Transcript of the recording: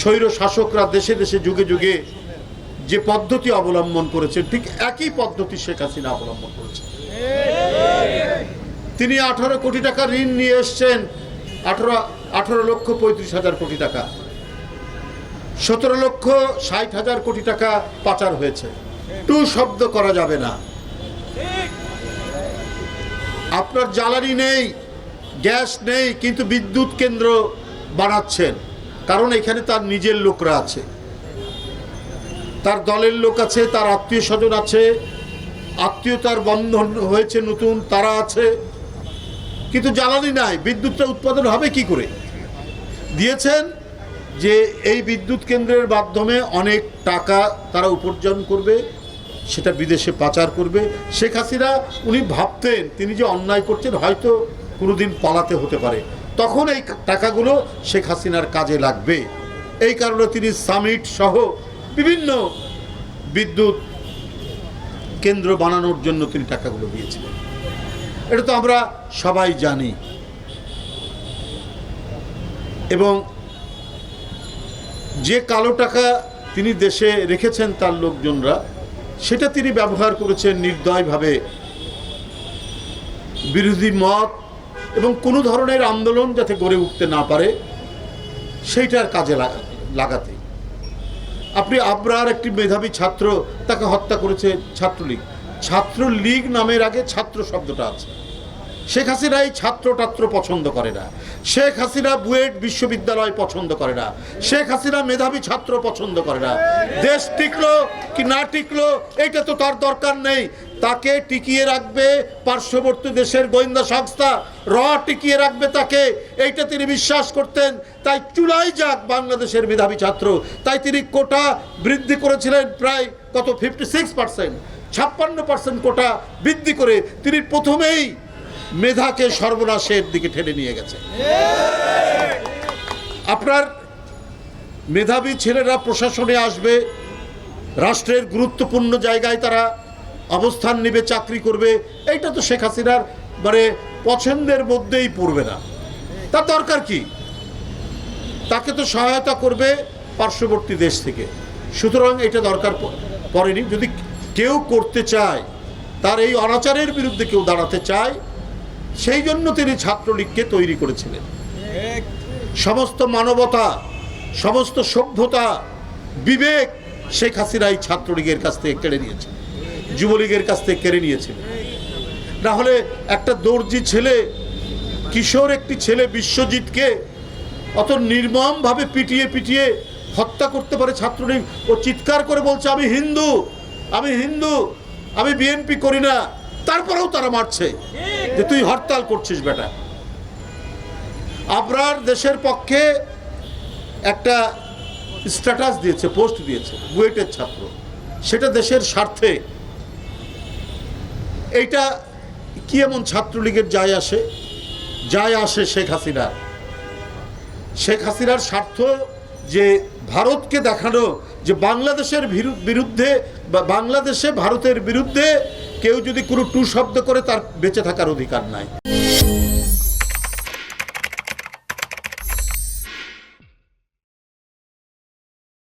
স্বৈর শাসকরা দেশে দেশে যুগে যুগে যে পদ্ধতি অবলম্বন করেছেন, ঠিক একই পদ্ধতি শেখ হাসিনা অবলম্বন করেছেন। তিনি আঠারো কোটি টাকা ঋণ নিয়ে এসছেন, আঠারো আঠারো লক্ষ পঁয়ত্রিশ হাজার কোটি টাকা। সতেরো লক্ষ ষাট হাজার কোটি টাকা পাচার হয়েছে। টু শব্দ করা যাবে না। আপনার জ্বালানি নেই, গ্যাস নেই, কিন্তু বিদ্যুৎ কেন্দ্র বানাচ্ছেন। কারণ এখানে তার নিজের লোকরা আছে। তার দলের লোক আছে, তার আত্মীয় স্বজন আছে আত্মীয়তার বন্ধন হয়েছে নতুন, তারা আছে। কিন্তু জ্বালানি নাই, বিদ্যুৎটা উৎপাদন হবে কি করে? দিয়েছেন যে এই বিদ্যুৎ কেন্দ্রের মাধ্যমে অনেক টাকা তারা উপার্জন করবে, সেটা বিদেশে পাচার করবে। শেখ হাসিনা, উনি ভাবতেন, তিনি যে অন্যায় করছেন, হয়তো কোনোদিন পালাতে হতে পারে। তখন এই টাকাগুলো শেখ হাসিনার কাজে লাগবে। এই কারণে তিনি সামিট সহ বিভিন্ন বিদ্যুৎ কেন্দ্র বানানোর জন্য তিনি টাকাগুলো দিয়েছিলেন। এটা তো আমরা সবাই জানি। এবং যে কালো টাকা তিনি দেশে রেখেছেন তার লোকজনরা, সেটা তিনি ব্যবহার করেছেন নির্দয়ভাবে। বিরোধী মত এবং কোনো ধরনের আন্দোলন যাতে গড়ে উঠতে না পারে, সেইটার কাজে লাগা- লাগাতে। আপনি আবরার একটি মেধাবী ছাত্র, তাকে হত্যা করেছে ছাত্রলীগ। ছাত্রলীগ নামের আগে ছাত্র শব্দটা আছে। শেখ হাসিনা এই ছাত্র টাত্র পছন্দ করে না। শেখ হাসিনা বুয়েট বিশ্ববিদ্যালয় পছন্দ করে না। শেখ হাসিনা মেধাবী ছাত্র পছন্দ করে না। দেশ টিকলো কি না টিকলো, এটা তো তার দরকার নেই। তাকে টিকিয়ে রাখবে পার্শ্ববর্তী দেশের গোয়েন্দা সংস্থা। র টিকিয়ে রাখবে তাকে। এইটা তিনি বিশ্বাস করতেন। তাই চুলাই যাক বাংলাদেশের মেধাবী ছাত্র। তাই তিনি কোটা বৃদ্ধি করেছিলেন প্রায় কত ফিফটি সিক্স পার্সেন্ট ছাপ্পান্ন পার্সেন্ট কোটা বৃদ্ধি করে। তিনি প্রথমেই মেধাকে সর্বনাশের দিকে ঠেলে নিয়ে গেছে। আপনার মেধাবী ছেলেরা প্রশাসনে আসবে, রাষ্ট্রের গুরুত্বপূর্ণ জায়গায় তারা অবস্থান নেবে, চাকরি করবে, এইটা তো শেখ হাসিনার মানে পছন্দের মধ্যেই পড়বে না। তার দরকার কি? তাকে তো সহায়তা করবে পার্শ্ববর্তী দেশ থেকে। সুতরাং এটা দরকার পড়েনি। যদি কেউ করতে চায়, তার এই অনাচারের বিরুদ্ধে কেউ দাঁড়াতে চায় সেই জন্য তিনি ছাত্রলীগকে তৈরি করেছিলেন। সমস্ত মানবতা, সমস্ত সভ্যতা, বিবেক শেখ হাসিনা এই ছাত্রলীগের কাছ থেকে কেড়ে নিয়েছে, যুবলীগের কাছ থেকে কেড়ে নিয়েছিল না হলে একটা দর্জি ছেলে, কিশোর একটি ছেলে বিশ্বজিৎকে অত নির্মমভাবে পিটিয়ে পিটিয়ে হত্যা করতে পারে ছাত্রলীগ, ও চিৎকার করে বলছে, আমি হিন্দু আমি হিন্দু, আমি বিএনপি করি না। তারপরেও তারা মারছে। যে তুই হরতাল করছিস বেটা। আবরার দেশের পক্ষে একটা স্ট্যাটাস দিয়েছে পোস্ট দিয়েছে, বুয়েটের ছাত্র। সেটা দেশের স্বার্থে। এইটা কি এমন ছাত্রলীগের যায় আসে? যায় আসে শেখ হাসিনার। শেখ হাসিনার স্বার্থ যে ভারতকে দেখানো যে বাংলাদেশের বিরুদ্ধে বা বাংলাদেশে ভারতের বিরুদ্ধে কেউ যদি কোনো টু শব্দ করে তার বেঁচে থাকার অধিকার নাই।